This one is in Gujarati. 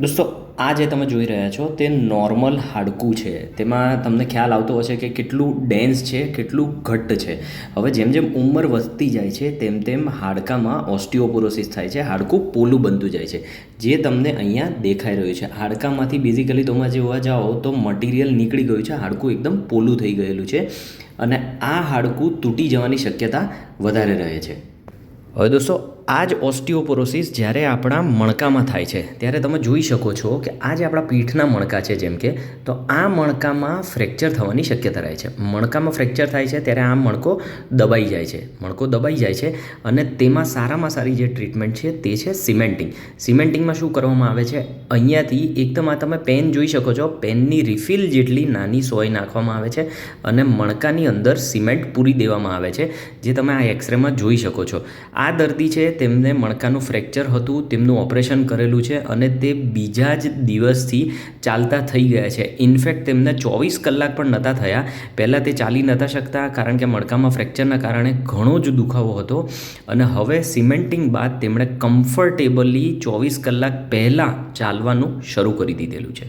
દોસ્તો, આ જે તમે જોઈ રહ્યા છો તે નોર્મલ હાડકું છે. તેમાં તમને ખ્યાલ આવતો હશે કે કેટલું ડેન્સ છે, કેટલું ઘટ્ટ છે. હવે જેમ જેમ ઉંમર વધતી જાય છે, તેમ તેમ હાડકામાં ઓસ્ટિયોપોરોસિસ થાય છે, હાડકું પોલું બનતું જાય છે. જે તમને અહીંયા દેખાઈ રહ્યું છે. હાડકામાંથી બેઝિકલી તમે જોવા જાઓ તો મટીરિયલ નીકળી ગયું છે, હાડકું એકદમ પોલું થઈ ગયેલું છે અને આ હાડકું તૂટી જવાની શક્યતા વધારે રહે છે. હવે દોસ્તો આ જ ઓસ્ટિયોપોરોસિસ જ્યારે આપણા મણકામાં થાય છે, ત્યારે તમે જોઈ શકો છો કે આ જે આપણા પીઠના મણકા છે જેમ કે, તો આ મણકામાં ફ્રેક્ચર થવાની શક્યતા રહે છે. મણકામાં ફ્રેક્ચર થાય છે ત્યારે આ મણકો દબાઈ જાય છે. મણકો દબાઈ જાય છે અને તેમાં સારામાં સારી જે ટ્રીટમેન્ટ છે તે છે સિમેન્ટિંગ. સિમેન્ટિંગમાં શું કરવામાં આવે છે? અહીંયાથી એકદમ આ તમે પેન જોઈ શકો છો. પેનની રિફિલ જેટલી નાની સોય નાખવામાં આવે છે અને મણકાની અંદર સિમેન્ટ પૂરી દેવામાં આવે છે, જે તમે આ એક્સરેમાં જોઈ શકો છો. આ દર્દી છે તેમને મણકાનું ફ્રેક્ચર હતું, તેમનું ઓપરેશન કરેલું છે અને તે બીજા જ દિવસથી ચાલતા થઈ ગયા છે. ઇનફેક્ટ તેમને ચોવીસ કલાક પણ નહોતા થયા. પહેલાં તે ચાલી નહોતા શકતા કારણ કે મણકામાં ફ્રેક્ચરના કારણે ઘણો જ દુખાવો હતો અને હવે સિમેન્ટિંગ બાદ તેમણે કમ્ફર્ટેબલી ચોવીસ કલાક પહેલાં ચાલવાનું શરૂ કરી દીધેલું છે.